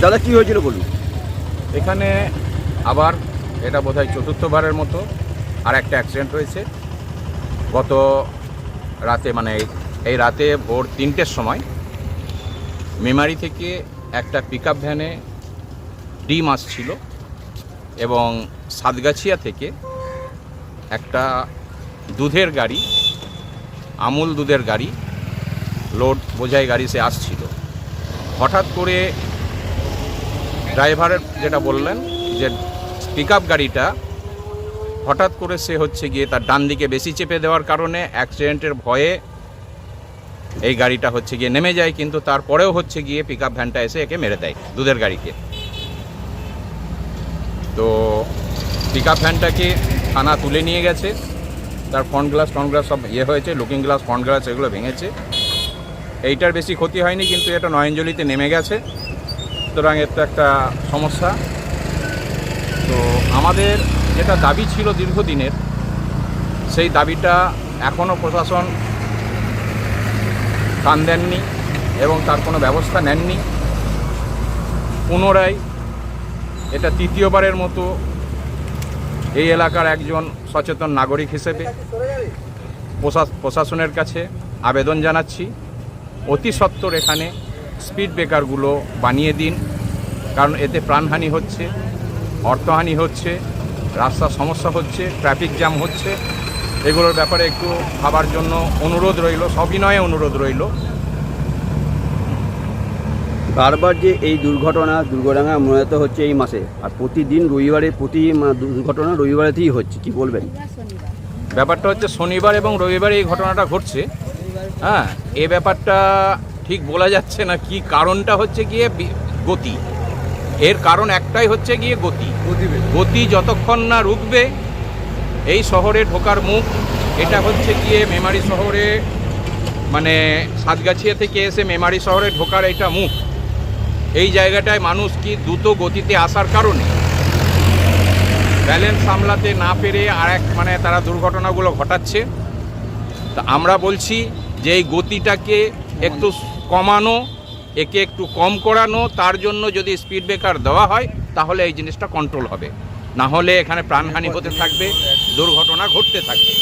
দাদা, কি হয়েছিল বলুন? এখানে আবার এটা বোধহয় চতুর্থবারের মতো আর একটা অ্যাক্সিডেন্ট হয়েছে। গত রাতে মানে এই- রাতে ভোর তিনটের সময় মেমারি থেকে একটা পিক ভ্যানে ডিম আসছিল এবং সাতগাছিয়া থেকে একটা দুধের গাড়ি, আমুল দুধের গাড়ি, লোড বোঝাই গাড়ি সে আসছিল। হঠাৎ করে ড্রাইভারের যেটা বললেন, যে পিক গাড়িটা হঠাৎ করে সে হচ্ছে গিয়ে তার ডান দিকে বেশি চেপে দেওয়ার কারণে অ্যাক্সিডেন্টের ভয়ে এই গাড়িটা হচ্ছে গিয়ে নেমে যায়, কিন্তু তারপরেও হচ্ছে গিয়ে পিক ভ্যানটা এসে একে মেরে দেয় দুধের গাড়িকে। তো পিক ভ্যানটাকে থানা তুলে নিয়ে গেছে। তার ফ্রন্ট গ্লাস ফ্রন্ট গ্লাস সব ইয়ে হয়েছে লুকিং গ্লাস ফ্রন্ট গ্লাস এগুলো ভেঙেছে। এইটার বেশি ক্ষতি হয়নি, কিন্তু এটা নয়নজলিতে নেমে গেছে। সুতরাং তো একটা সমস্যা। তো আমাদের যেটা দাবি ছিল দীর্ঘদিনের, সেই দাবিটা এখনও প্রশাসন কান দেননি এবং তার কোনো ব্যবস্থা নেননি। পুনরায় এটা তৃতীয়বারের মতো এই এলাকার একজন সচেতন নাগরিক হিসেবে প্রশা- প্রশাসনের কাছে আবেদন জানাচ্ছি। অতি সত্বর এখানে স্পিড ব্রেকারগুলো বানিয়ে দিন কারণ এতে প্রাণহানি হচ্ছে অর্থহানি হচ্ছে রাস্তার সমস্যা হচ্ছে ট্রাফিক জ্যাম হচ্ছে। এগুলোর ব্যাপারে একটু ভাবার জন্য অনুরোধ রইল সবিনয়ে অনুরোধ রইল। বারবার যে এই দুর্ঘটনা দুর্ঘটনা মূলত হচ্ছে এই মাসে আর প্রতিদিন রবিবারে প্রতি দুর্ঘটনা রবিবারেতেই হচ্ছে কি বলবেন? ব্যাপারটা হচ্ছে শনিবার এবং রবিবার এই ঘটনাটা ঘটছে। হ্যাঁ এ ব্যাপারটা ঠিক বলা যাচ্ছে না কি কারণটা হচ্ছে গিয়ে গতি। এর কারণ একটাই হচ্ছে গিয়ে গতি। গতি যতক্ষণ না রুখবে এই শহরে ঢোকার মুখ এটা হচ্ছে গিয়ে মেমারি শহরে মানে সাতগাছিয়া থেকে এসে মেমারি শহরে ঢোকার এটা মুখ। এই জায়গাটায় মানুষ কি দ্রুত গতিতে আসার কারণে? ব্যালেন্স সামলাতে না পেরে আর এক মানে তারা দুর্ঘটনাগুলো ঘটাচ্ছে। তা আমরা বলছি যে এই গতিটাকে একটু কমানো, একে একটু কম করানো, তার জন্য যদি স্পিড ব্রেকার দেওয়া হয়, তাহলে এই জিনিসটা কন্ট্রোল হবে। না হলে এখানে প্রাণহানি হতে থাকবে, দুর্ঘটনা ঘটতে থাকবে।